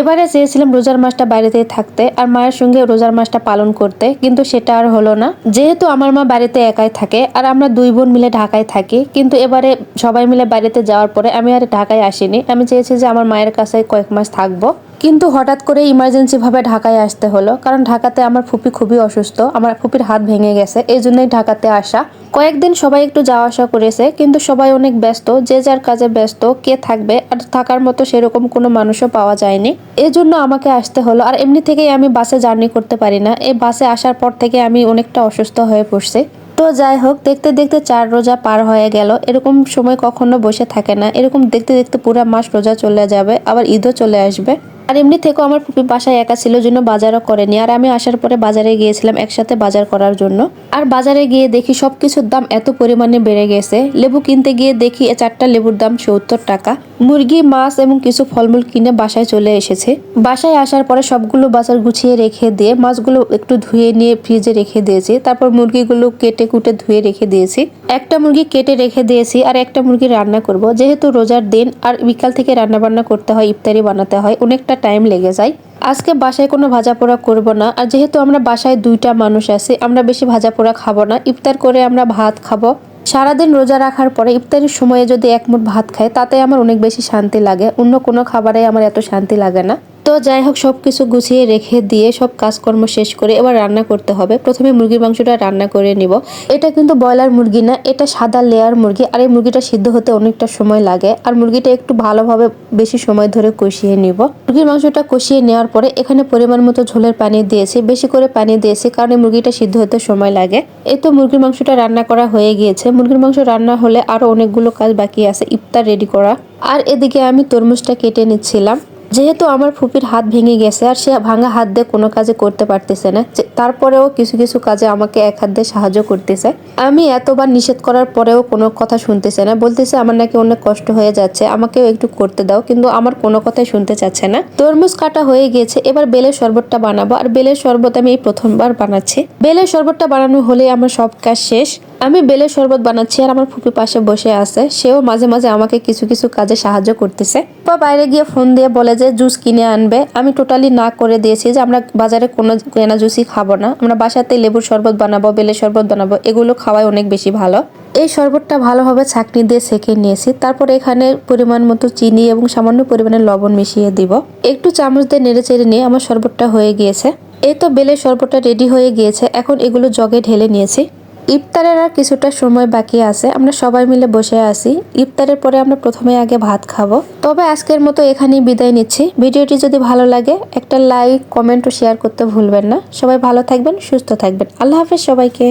এবারে চেয়েছিলাম রোজার মাসটা বাড়িতেই থাকতে আর মায়ের সঙ্গে রোজার মাসটা পালন করতে, কিন্তু সেটা আর হলো না। যেহেতু আমার মা বাড়িতে একাই থাকে আর আমরা দুই বোন মিলে ঢাকায় থাকি, কিন্তু এবারে সবাই মিলে বাড়িতে যাওয়ার পরে আমি আর ঢাকায় আসিনি। আমি চেয়েছি যে আমার মায়ের কাছে কয়েক মাস থাকব। কিন্তু হঠাৎ করে ইমার্জেন্সি ভাবে ঢাকায় আসতে হলো। কারণ ঢাকাতে আমার ফুপি খুবই অসুস্থ, আমার ফুপির হাত ভেঙে গেছে এই জন্যই ঢাকাতে আসা। কয়েকদিন সবাই একটু যাওয়া আসা করেছে, কিন্তু সবাই অনেক ব্যস্ত, যে যার কাজে ব্যস্ত, কে থাকবে, আর থাকার মতো সেরকম কোনো মানুষও পাওয়া যায়নি। এই জন্য আমাকে আসতে হলো, আর এমনি থেকেই আমি বাসে জার্নি করতে পারি না। এই বাসে আসার পর থেকে আমি অনেকটা অসুস্থ হয়ে পড়ছি। তো যাই হোক, দেখতে দেখতে চার রোজা পার হয়ে গেল। এরকম সময় কখনো বসে থাকে না। এরকম দেখতে দেখতে পুরো মাস রোজা চলে যাবে, আবার ঈদও চলে আসবে। আর এমনি থেকেও আমার ফুপি বাসায় একা ছিল, জন্য বাজারও করেনি। আর আমি আসার পরে বাজারে গিয়েছিলাম একসাথে বাজার করার জন্য। আর বাজারে গিয়ে দেখি সব কিছুর দাম এত পরিমাণে বেড়ে গেছে। লেবু কিনতে গিয়ে দেখি চারটা লেবুর দাম সত্তর টাকা। মুরগি, মাছ এবং কিছু ফলমূল কিনে বাসায় চলে এসেছে। বাসায় আসার পরে সবগুলো বাজার গুছিয়ে রেখে দিয়ে মাছগুলো একটু ধুয়ে নিয়ে ফ্রিজে রেখে দিয়েছি। তারপর মুরগিগুলো কেটে কুটে ধুয়ে রেখে দিয়েছি। একটা মুরগি কেটে রেখে দিয়েছি আর একটা মুরগি রান্না করব। যেহেতু রোজার দিন আর বিকাল থেকে রান্না বান্না করতে হয়, ইফতারি বানাতে হয়, অনেকটা টাইম লেগে যায়। আজকে বাসায় কোনো ভাজা পোড়া করব না, আর যেহেতু আমরা বাসায় দুইটা মানুষ আছি, আমরা বেশি ভাজা পোড়া খাব না। ইফতার করে আমরা ভাত খাব। সারাদিন রোজা রাখার পরে ইফতারির সময়ে যদি এক মুঠ ভাত খায় তাতে আমার অনেক বেশি শান্তি লাগে। অন্য কোনো খাবারে আমার এত শান্তি লাগে না। তো যাই হোক সব কিছু গুছিয়ে রেখে দিয়ে সব কাজকর্ম শেষ করে এবার রান্না করতে হবে। প্রথমে মুরগির মাংসটা রান্না করে নিব। এটা কিন্তু ব্রয়লার মুরগি না, এটা সাদা লেয়ার মুরগি। আর এই মুরগিটা সিদ্ধ হতে অনেকটা সময় লাগে। আর মুরগিটা একটু ভালোভাবে বেশি সময় ধরে কষিয়ে নিব। মুরগির মাংসটা কষিয়ে নেওয়ার পরে এখানে পরিমাণ মতো ঝোলের পানি দিয়েছি। বেশি করে পানি দিয়েছি কারণ এই মুরগিটা সিদ্ধ হতে সময় লাগে। এই তো মুরগির মাংসটা রান্না করা হয়ে গিয়েছে। মুরগির মাংস রান্না হলে আরও অনেকগুলো কাজ বাকি আছে, ইফতার রেডি করা। আর এদিকে আমি তরমুজটা কেটে নিচ্ছিলাম। যেহেতু আমার ফুপির হাত ভেঙে গেছে আর সে ভাঙা হাত দিয়ে কোনো কাজে করতে পারতেছে না তারপরেও কিছু কিছু কাজে আমাকে এক হাত দিয়ে সাহায্য করতেছে। আমি এতবার নিষেধ করার পরেও কোনো কথা শুনতেছে না, বলতেছে আমার নাকি অনেক কষ্ট হয়ে যাচ্ছে, আমাকেও একটু করতে দাও, কিন্তু আমার কোনো কথাই শুনতে চাচ্ছে না। তরমুজ কাটা হয়ে গিয়েছে, এবার বেলের শরবতটা বানাবো, আর বেলের শরবত আমি এই প্রথমবার বানাচ্ছি। বেলের শরবতটা বানানো হলে আমার সব কাজ শেষ। আমি বেলের শরবত বানাচ্ছি আর আমার ফুপি পাশে বসে আছে। সেও মাঝে মাঝে আমাকে কিছু কিছু কাজে সাহায্য করতেছে। বা বাইরে গিয়ে ফোন দিয়ে বলে যে, জুস কিনে আনবে। আমি টোটালি না করে দিয়েছি যে, আমরা বাজারে কোনো কেনা জুসই খাব না। আমরা বাসাতে লেবুর শরবত বানাবো, বেলের শরবত বানাবো। এগুলো খাওয়াই অনেক বেশি ভালো। এই শরবতটা ভালোভাবে ছাকনি দিয়ে সেকে নিয়েছি। তারপর এখানে পরিমাণ মতো চিনি এবং সামান্য পরিমাণে লবণ মিশিয়ে দিব। একটু চামচ দিয়ে নেড়ে চেড়ে নিয়ে আমার শরবতটা হয়ে গিয়েছে। এই তো বেলের শরবতটা রেডি হয়ে গিয়েছে। এখন এগুলো জগে ঢেলে নিয়েছি। ইফতারের আর কিছুটা সময় বাকি আছে। আমরা সবাই মিলে বসে আছি। ইফতারের পরে আমরা প্রথমে আগে ভাত খাব। তবে আজকের মতো এখানেই বিদায় নিচ্ছি। ভিডিওটি যদি ভালো লাগে, একটা লাইক, কমেন্ট ও শেয়ার করতে ভুলবেন না। সবাই ভালো থাকবেন, সুস্থ থাকবেন। আল্লাহ হাফেজ সবাইকে।